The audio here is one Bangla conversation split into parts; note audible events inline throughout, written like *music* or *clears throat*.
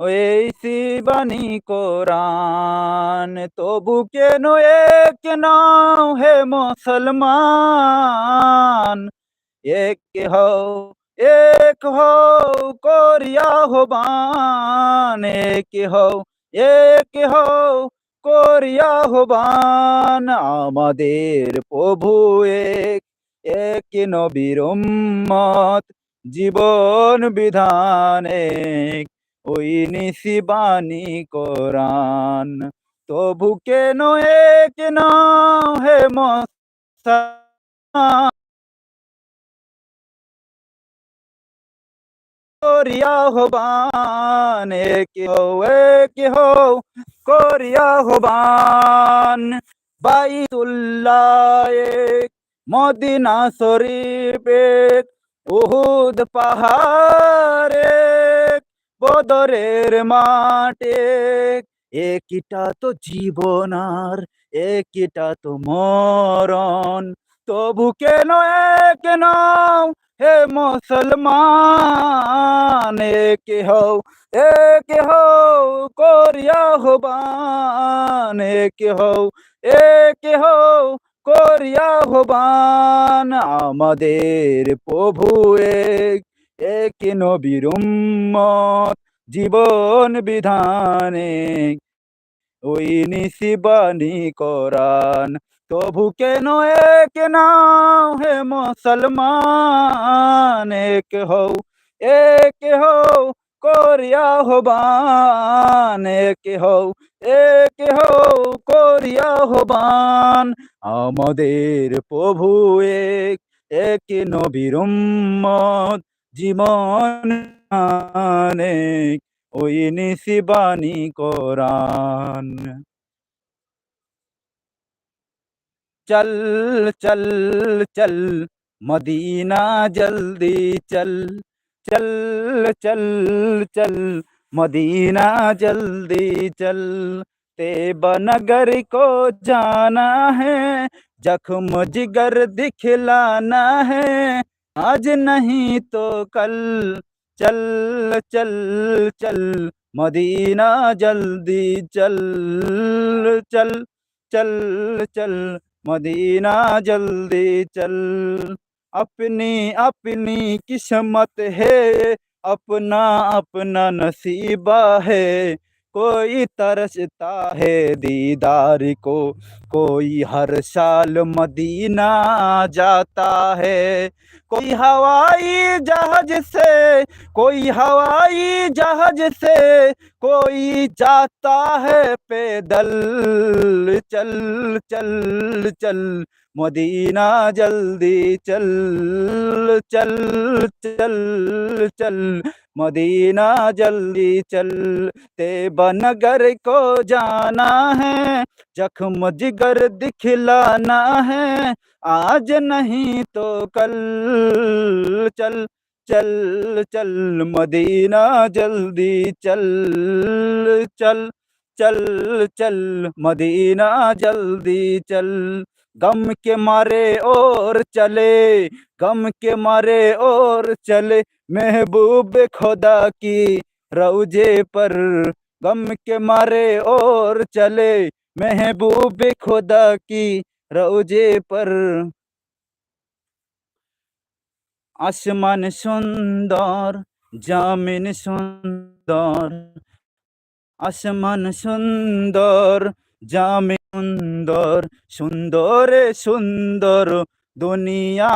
এই শিবানী কোরআন, তবু কেন এক নাও হে মুসলমান? এক হও এক হও করিয়া হবান এক হও এক হও করিয়া হবান আমাদের প্রভু এক এক নবীর জীবন বিধান এক। ওই নিশিবানী কোরআন। তবু কেন এক নাও হে করিয়া হবান এক হো এক হো করিয়া হবান বাইতুল্লাহ, মদিনা শরীফ উহুদ পাহাড় বদরের মাঠে। একটা তো জীবন আর একটা তো মরণ। তবু কেন এক নাও হে মুসলমান? এক হও এক হও করিয়া হবান এক হও এক হও করিয়া হবান আমাদের প্রভু এক এক নবীর উম্মত জীবন বিধানে, ওই নিশিবানী কোরআন। তবু কেন এক নাও হে মুসলমান? এক হও এক হও করিয়া হবান এক হও এক হও করিয়া হবান আমাদের প্রভু এক এক নবীর উম্মত জীবন এক ওই নিশিবানী কোরআন चल चल चल मदीना जल्दी चल चल चल चल मदीना जल्दी चल तेबा नगर को जाना है जख्म जिगर दिखलाना है आज नहीं तो कल। चल चल चल, मदीना जल्दी चल। चल चल चल, मदीना जल्दी चल। अपनी अपनी किस्मत है, अपना अपना नसीबा है। कोई तरसता है दीदार को, कोई हर साल मदीना जाता है। कोई हवाई जहाज़ से, कोई हवाई जहाज़ से, कोई जाता है पैदल, चल चल चल, मदीना जल्दी, चल चल चल चल मदीना जल्दी चल तेबा नगर को जाना है, जख्म जिगर दिखलाना है, आज नहीं तो कल। चल चल चल, मदीना जल्दी चल चल चल चल, मदीना जल्दी चल। गम के मारे और चले, गम के मारे और चले महबूब खुदा की रौजे पर गम के मारे और चले। महबूब खुदा की रौजे पर आसमान सुंदर, जामिन सुंदर। आसमान सुंदर, जामिन सुंदर सुंदर सुंदर। দুনিয়া,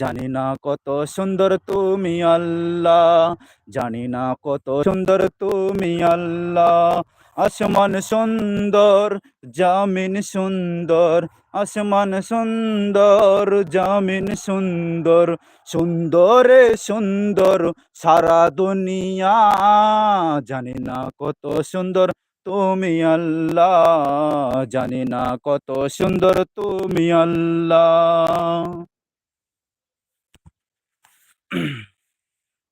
জানি না কত সুন্দর তুমি আল্লাহ, জানি না কত সুন্দর তুমি আল্লাহ। আসমান সুন্দর, জামিন সুন্দর, আসমান সুন্দর, জামিন সুন্দর, সুন্দরে সুন্দর, সারা দুনিয়া, জানি না কত সুন্দর। তুমি আল্লাহ। জানি না কত সুন্দর তুমি আল্লাহ।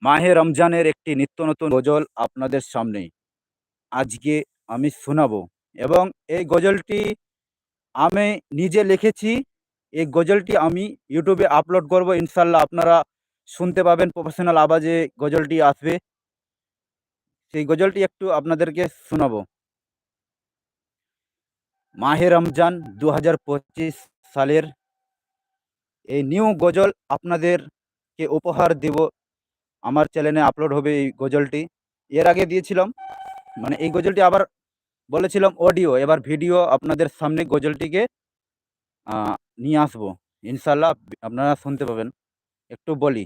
মাহে রমজানের একটি নিত্য নতুন গজল আপনাদের সামনে আজকে আমি শোনাব এবং এই গজলটি আমি নিজে লিখেছি। এই গজলটি আমি ইউটিউবে আপলোড করব ইনশাল্লাহ আপনারা শুনতে পাবেন, প্রফেশনাল আওয়াজে গজলটি আসবে। সেই গজলটি একটু আপনাদেরকে শোনাবো। মাহে রমজান দু হাজার পঁচিশ সালের এই নিউ গজল আপনাদেরকে উপহার দেব। আমার চ্যানেলে আপলোড হবে এই গজলটি। এর আগে দিয়েছিলাম মানে এই গজলটি আবার বলেছিলাম অডিও, এবার ভিডিও আপনাদের সামনে গজলটিকে নিয়ে আসব। ইনশাল্লাহ আপনারা শুনতে পাবেন। একটু বলি।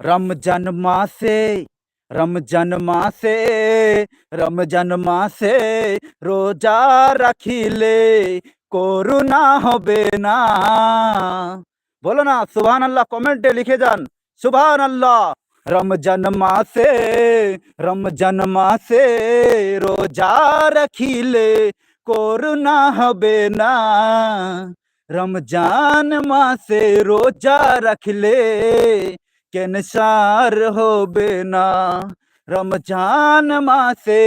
রমজান মাসে রমজান মাসে রমজান মাসে রোজা রাখিলে করুণা হবে না বলো না সুবহান আল্লাহ কমেন্টে লিখে যান সুবহান আল্লাহ রমজান মাসে রমজান মাসে রোজা রাখিলে করুণা হবে না রমজান মাসে রোজা রাখলে ক্যান্সার হবে না? রমজান মাসে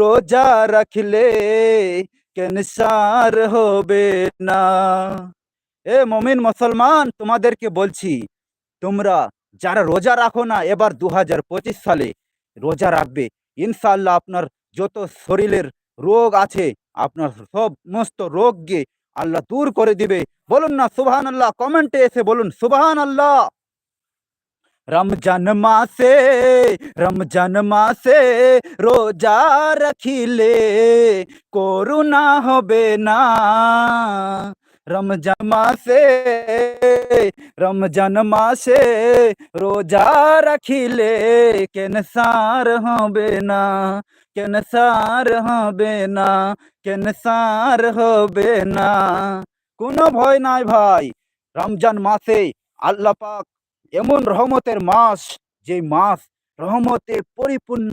রোজা রাখলে ক্যান্সার হবে না? এ মমিন মুসলমান, তোমাদেরকে বলছি, তোমরা যারা রোজা রাখো না, এবার দু হাজার পঁচিশ সালে রোজা রাখবে। ইনশাল্লাহ আপনার যত শরীরের রোগ আছে, আপনার সমস্ত রোগকে আল্লাহ দূর করে দিবে। বলুন না সুবহান আল্লাহ কমেন্টে এসে বলুন সুবহান আল্লাহ রমজান মাসে রমজান মাসে রোজা রাখিলে করুণা হবে না রমজান মাসে রমজান মাসে রোজা রাখিলে ক্যান্সার হবে না ক্যান্সার হবে না ক্যান্সার হবে না কোনো ভয় নাই ভাই রমজান মাসে আল্লাহ এমন রহমতের মাস যে মাস রহমতে পরিপূর্ণ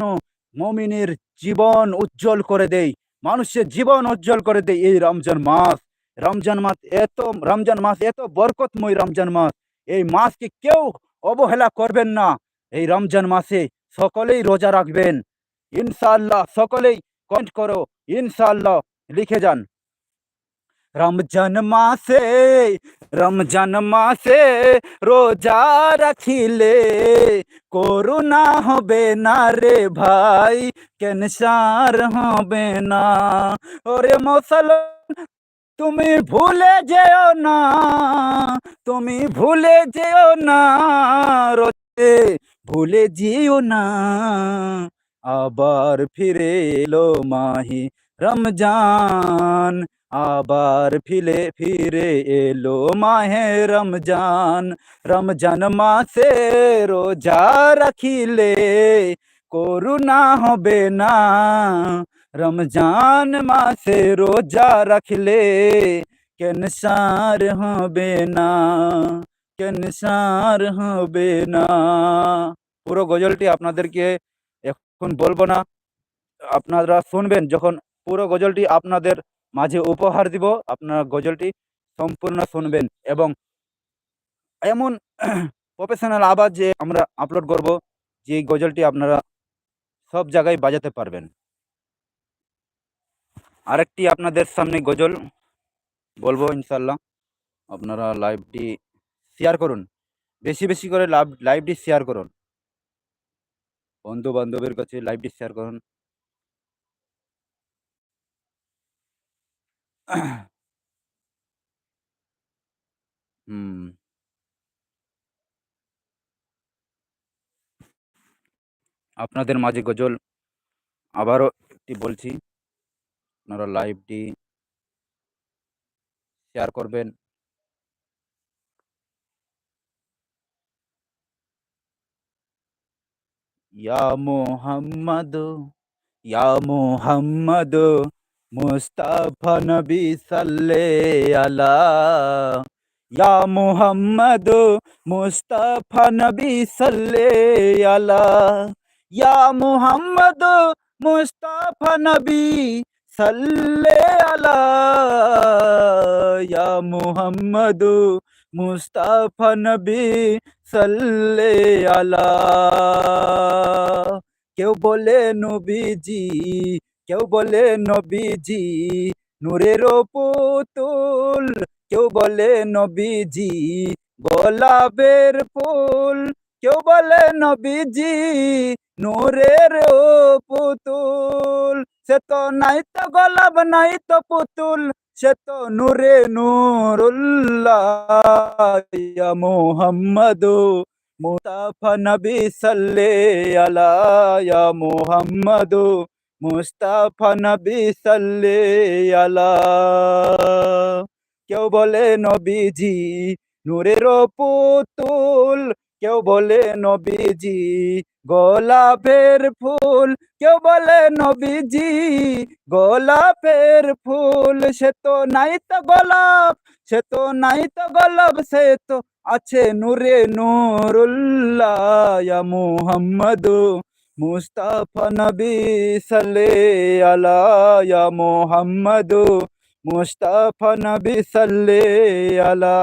মমিনের জীবন উজ্জ্বল করে দেয়, মানুষের জীবন উজ্জ্বল করে দেয় এই রমজান মাস। রমজান মাস এত, রমজান মাস এত বরকতময় রমজান মাস। এই মাসকে কেউ অবহেলা করবেন না। এই রমজান মাসে সকলেই রোজা রাখবেন। ইনশাআল্লাহ সকলেই কমেন্ট করো, ইনশাআল্লাহ লিখে যান। রমজান মাসে রমজান মাসে রোজা রাখিলে করুণা হবে না রে ভাই ক্যান্সার হবে না ওরে মুসলমান তুমি ভুলে যেও না তুমি ভুলে যেও না রোজে ভুলে যেও না আবার ফিরে এলো মাহি রমজান আবার ফিরে ফিরে এলো মাহে রমজান। রমজান মাসে রোজা রাখিলে করুণা হবে না। রমজান মাসে রোজা রাখলে ক্যান্সার হবে না। ক্যান্সার হবে না। পুরো গজলটি আপনাদেরকে এখন বলব না। আপনারা শুনবেন যখন পুরো গজলটি আপনাদের মাঝে উপহার দিব, আপনারা গজলটি সম্পূর্ণ শুনবেন এবং এমন *clears throat* প্রফেশনাল আওয়াজ যে আমরা আপলোড করব, যে গজলটি আপনারা সব জায়গায় বাজাতে পারবেন। আরেকটি আপনাদের সামনে গজল বলব ইনশাল্লাহ আপনারা লাইভটি শেয়ার করুন। বেশি বেশি করে লাইভটি শেয়ার করুন। বন্ধু বান্ধবের কাছে লাইভটি শেয়ার করুন। হুম আপনাদের মাঝে গজল আবারও একটি বলছি। আপনারা লাইভটি শেয়ার করবেন। ইয়া মোহাম্মদ ইয়া মোহাম্মদ। মুস্তাফা নবী সাল্লে আলা। ইয়া মোহাম্মদ মুস্তাফা নবী সাল্লে আলা। ইয়া মোহাম্মদ মুস্তাফা নবী সাল্লে আলা। ইয়া মোহাম্মদ মুস্তাফা নবী সাল্লে আলা। কেউ বলে নবীজি কেউ বলে নবীজি, নূরের পুতুল। কেউ বলে নবীজি, গোলাপের ফুল। কেউ বলে নবীজি, নূরের পুতুল। সে তো নাই তো গোলাপ, নাই তো পুতুল। সে তো নূরে নূরুল্লাহ মুহাম্মাদু মুস্তাফা নবী সাল্লে আলা মুহাম্মাদু। মুস্তাফা নবী সাল্লে আলা। কেউ বলে নবীজি, নূরের পুতুল। কেউ বলে নবীজি, গোলাপের ফুল। কেউ বলে নবীজি, গোলাপের ফুল। সে তো নাই তো গোলাপ, সে তো নাই তো গোলাপ, সে তো আছে নূরে নূরুল্লাহ মুহাম্মাদু। মুস্তাফা নবী সালে আলা ইয়া মুহাম্মাদু মুস্তাফা নবী সালে আলা